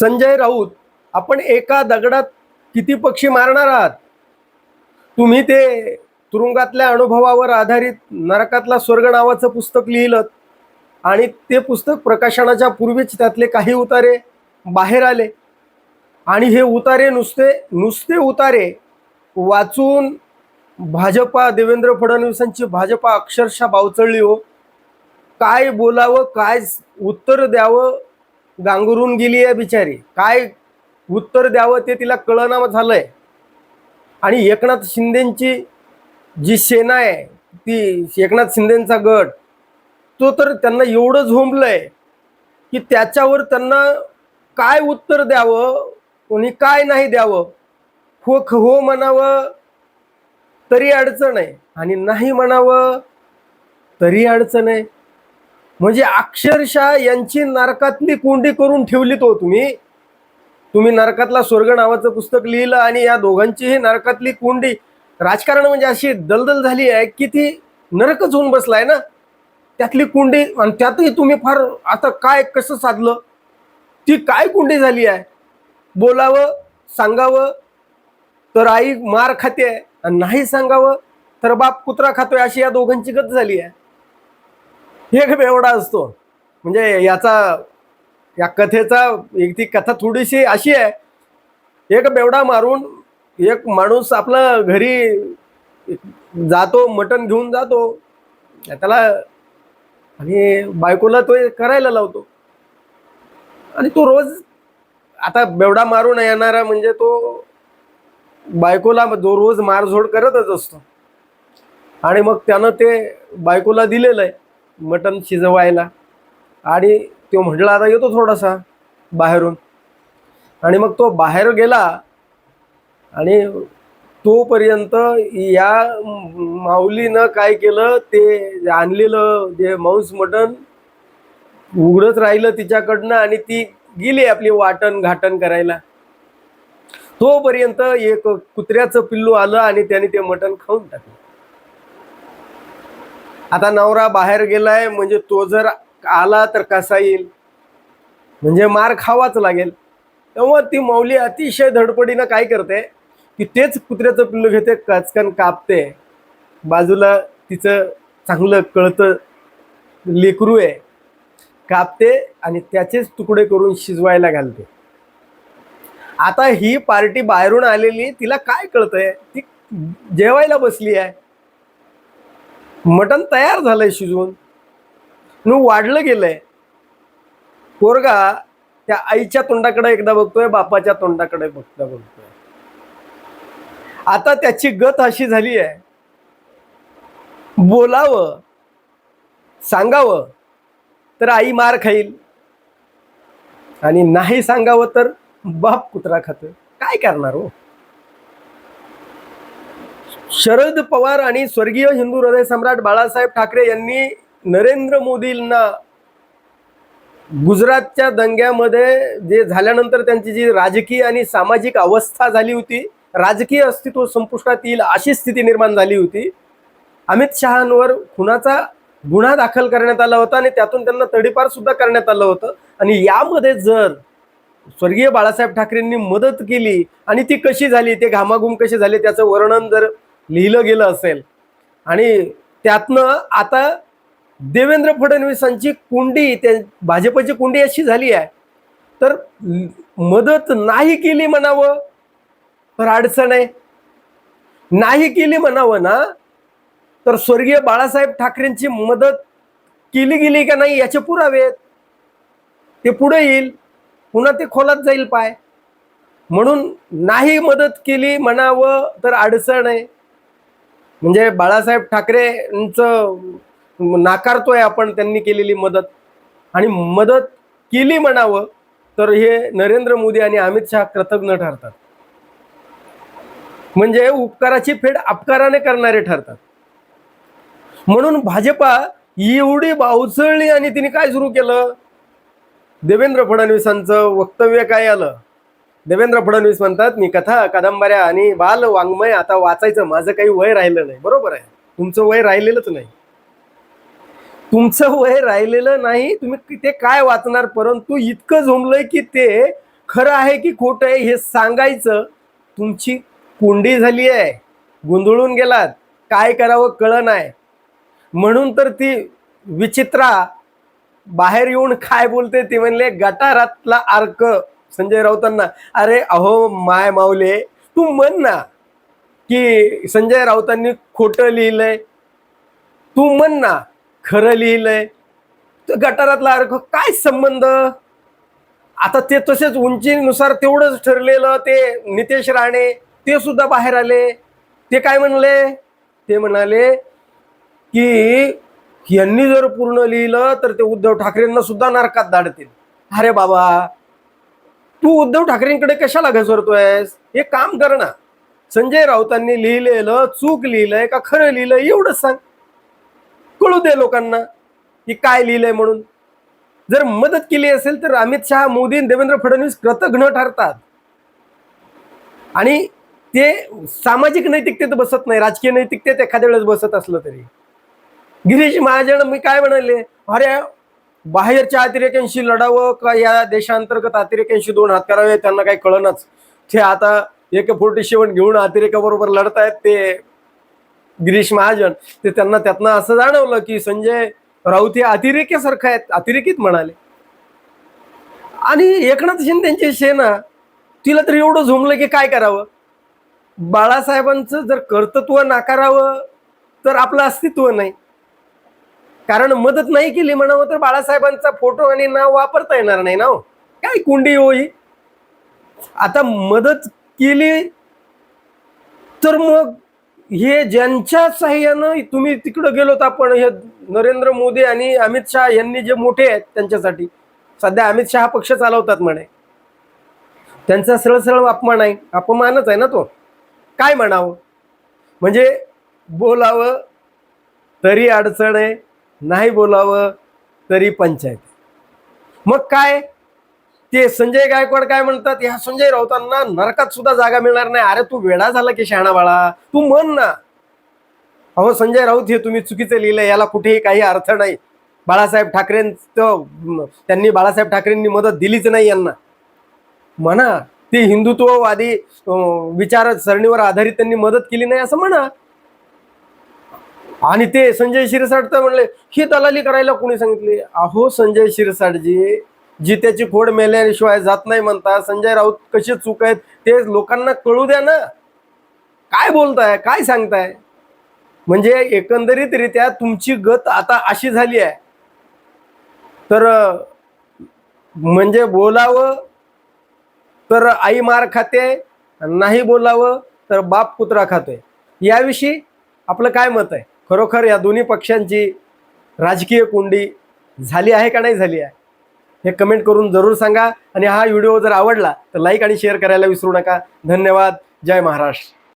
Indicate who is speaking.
Speaker 1: संजय राऊत आपण एका दगडात किती पक्षी मारणार आहात? तुम्ही ते तुरुंगातल्या अनुभवावर आधारित नरकातला स्वर्ग नावाचं पुस्तक लिहिलं आणि ते पुस्तक प्रकाशनाच्या पूर्वीच त्यातले काही उतारे बाहेर आले. आणि हे उतारे नुसते नुसते उतारे वाचून भाजपा देवेंद्र फडणवीसांची भाजपा अक्षरशः बावचळली हो. काय बोलावं काय उत्तर द्यावं गांगरून गेली आहे बिचारी. काय उत्तर द्यावं ते तिला कळना झालंय. आणि एकनाथ शिंदेची जी सेना आहे ती एकनाथ शिंदेचा गट तो तर त्यांना एवढं झोंबलंय की त्याच्यावर त्यांना काय उत्तर द्यावं कोणी काय नाही द्यावं हो ख- हो म्हणावं तरी अडचण आहे. आणि नाही म्हणावं तरी अडचण आहे. म्हणजे अक्षरशः यांची नरकातली कोंडी करून ठेवली तो तुम्ही. तुम्ही नरकातला स्वर्ग नावाचं पुस्तक लिहिलं आणि या दोघांचीही नरकातली कोंडी. राजकारण म्हणजे अशी दलदल झाली आहे की ती नरकच होऊन बसलाय ना. त्यातली कुंडी आणि त्यातही तुम्ही फार आता काय कसं साधलं? ती काय कुंडी झाली आहे? बोलावं सांगावं तर आई मार खाते आहे. आणि नाही सांगावं तर बाप कुत्रा खातोय अशी या दोघांची गत झाली आहे. एक बेवडा असतो. म्हणजे याचा या कथेचा एक ती कथा थोडीशी अशी आहे. एक बेवडा मारून एक माणूस आपला घरी जातो मटण घेऊन जातो. त्याला आणि बायकोला तो करायला लावतो. आणि तो रोज आता बेवडा मारून येणारा म्हणजे तो बायकोला जो रोज मारझोड करतच असतो. आणि मग त्यानं ते बायकोला दिलेलं आहे. मटण शिजवायला. आणि तो म्हटला आता येतो थोडासा बाहेरून. आणि मग तो बाहेर गेला आणि तोपर्यंत या माऊलीनं काय केलं ते आणलेलं जे मांस मटण उघडत राहिलं तिच्याकडनं आणि ती गेली आपली वाटण घाटण करायला. तोपर्यंत एक कुत्र्याचं पिल्लू आलं आणि त्याने ते मटण खाऊन टाकलं. आता नवरा बाहेर गेलाय म्हणजे तो जर आला तर कसा येईल? म्हणजे मार खावाच लागेल. तेव्हा ती माऊली अतिशय धडपडीनं काय करते की तेच कुत्र्याचं पिल्लू घेते कचकन कापते. बाजूला तिचं चांगलं कळतं लेकरू आहे. कापते आणि त्याचेच तुकडे करून शिजवायला घालते. आता ही पार्टी बाहेरून आलेली तिला काय कळतंय? ती जेवायला बसली आहे. मटण तयार झालंय शिजून न वाढलं गेलंय. पोरगा त्या आईच्या तोंडाकडे एकदा बघतोय बापाच्या तोंडाकडे बघता बघतोय. आता त्याची गत अशी झाली आहे. बोलावं सांगावं तर आई मार खाईल. आणि नाही सांगावं तर बाप कुत्रा खातोय. काय करणार हो? शरद पवार आणि स्वर्गीय हिंदू हृदय सम्राट बाळासाहेब ठाकरे यांनी नरेंद्र मोदींना गुजरातच्या दंग्यामध्ये जे झाल्यानंतर त्यांची जी राजकीय आणि सामाजिक अवस्था झाली होती राजकीय अस्तित्व संपुष्टात येईल अशी स्थिती निर्माण झाली होती. अमित शहांवर खुनाचा गुन्हा दाखल करण्यात आला होता आणि त्यातून त्यांना तडीपार सुद्धा करण्यात आलं होतं. आणि यामध्ये जर स्वर्गीय बाळासाहेब ठाकरेंनी मदत केली आणि ती कशी झाली ते घामाघूम कसे झाले त्याचं वर्णन जर लिहिलं गेलं असेल. आणि त्यातनं आता देवेंद्र फडणवीसांची कुंडी त्या भाजपची कुंडी अशी झाली आहे. तर मदत नाही केली म्हणावं तर अडचण आहे. नाही केली म्हणावं ना तर स्वर्गीय बाळासाहेब ठाकरेंची मदत केली गेली का नाही याचे पुरावे आहेत. ते पुढे येईल पुन्हा ते खोलात जाईल पाय. म्हणून नाही मदत केली म्हणावं तर अडचण आहे. म्हणजे बाळासाहेब ठाकरेंचं नाकारतोय आपण त्यांनी केलेली मदत. आणि मदत केली म्हणावं तर हे नरेंद्र मोदी आणि अमित शहा कृतज्ञ ठरतात. म्हणजे उपकाराची फेड अपकाराने करणारे ठरतात. म्हणून भाजपा एवढी बावचळली आणि तिने काय सुरू केलं? देवेंद्र फडणवीसांचं वक्तव्य काय आलं? देवेंद्र फडणवीस म्हणतात मी कथा कादंबऱ्या आणि बाल वाङ्मय आता वाचायचं. माझं काही वय राहिलं नाही. बरोबर आहे. तुमचं वय राहिलेलंच नाही. तुमचं वय राहिलेलं नाही. तुम्ही ते काय वाचणार? परंतु इतकं झोंबलंय की ते खरं आहे की खोटं आहे हे सांगायचं. तुमची कोंडी झाली आहे. गोंधळून गेलात. काय करावं कळ नाही. म्हणून तर ती विचित्रा बाहेर येऊन काय बोलते ते म्हणले गटारातला अर्क संजय राऊतांना. अरे अहो माय माऊले तू म्हण ना की संजय राऊतांनी खोटं लिहिलंय. तू म्हण ना खरं लिहिलंय. गटारातला अर्क काय संबंध? आता ते तसेच उंचीनुसार तेवढंच ठरलेलं ते नितेश राणे ते सुद्धा बाहेर आले. ते काय म्हणले? ते म्हणाले की यांनी जर पूर्ण लिहिलं तर ते उद्धव ठाकरेंना सुद्धा नरकात धाडतील अरे बाबा तू उद्धव ठाकरेंकडे कशाला घसरतोयस? हे काम कर ना. संजय राऊतांनी लिहिलेलं चूक लिहिलंय का खरं लिहिलंय एवढंच सांग. कळू दे लोकांना की काय लिहिलंय म्हणून. जर मदत केली असेल तर अमित शहा मोदी देवेंद्र फडणवीस कृतघ्न ठरतात. आणि ते सामाजिक नैतिकतेत बसत नाही राजकीय नैतिकतेत एखाद्या वेळेस बसत असलं तरी. गिरीश महाजन मी काय म्हणाले? अरे बाहेरच्या अतिरेक्यांशी लढावं का या देशांतर्गत अतिरेक्यांशी दोन हात करावे त्यांना काही कळणच. ते आता एक फोर्टी सेवन घेऊन अतिरेकाबरोबर लढतायत ते गिरीश महाजन. ते त्यांना त्यातनं असं जाणवलं की संजय राऊत हे अतिरेक्यासारखं आहेत अतिरेकीत म्हणाले. आणि एकनाथ शिंदेची सेना तिला तर एवढं झोमलं की काय करावं? बाळासाहेबांचं जर कर्तृत्व नाकारावं तर आपलं अस्तित्व नाही. कारण मदत नाही केली म्हणावं तर बाळासाहेबांचा फोटो आणि नाव वापरता येणार नाही ना हो. काय कुंडी होई आता मदत केली तर मग हे ज्यांच्या सहाय्यानं तुम्ही तिकडं गेलोत आपण हे नरेंद्र मोदी आणि अमित शहा यांनी जे मोठे आहेत त्यांच्यासाठी सध्या अमित शहा पक्ष चालवतात म्हणे. त्यांचा सरळ सरळ अपमान आहे अपमानच आहे ना तो. काय म्हणावं? म्हणजे बोलावं तरी अडचण आहे. नाही बोलावं तरी पंचायत. मग काय? ते संजय गायकवाड काय म्हणतात? ह्या संजय राऊतांना नरकात सुद्धा जागा मिळणार नाही. अरे तू वेडा झाला की शहाणा बाळा. तू म्हण ना. अहो संजय राऊत हे तुम्ही चुकीचं लिहिलंय. याला कुठेही काही अर्थ नाही. बाळासाहेब ठाकरेंचं त्यांनी बाळासाहेब ठाकरेंनी मदत दिलीच नाही यांना. म्हणा ते हिंदुत्ववादी विचारसरणीवर विचार सरणीवर आधारित त्यांनी मदत केली नाही असं म्हणा. आणि ते संजय शिरसाट तर म्हणले ही दलाली करायला कोणी सांगितली? अहो संजय शिरसाटजी जी त्याची खोड मेल्याशिवाय जात नाही म्हणता. संजय राऊत कशी चूक आहेत ते लोकांना कळू द्या ना. काय बोलताय? काय सांगताय? म्हणजे एकंदरीतरित्या तुमची गत आता अशी झाली आहे. तर म्हणजे बोलावं तर आई मार खाते नाही बोलावं तर बाप कुत्रा खातोय. याविषयी आपलं काय मत आहे? खरोखर या दोन्ही पक्षांची राजकीय कोंडी झाली आहे का नाही झाली आहे? हे कमेंट करून जरूर सांगा. आणि हा व्हिडिओ जर आवडला तर लाईक आणि शेअर करायला विसरू नका. धन्यवाद. जय महाराष्ट्र.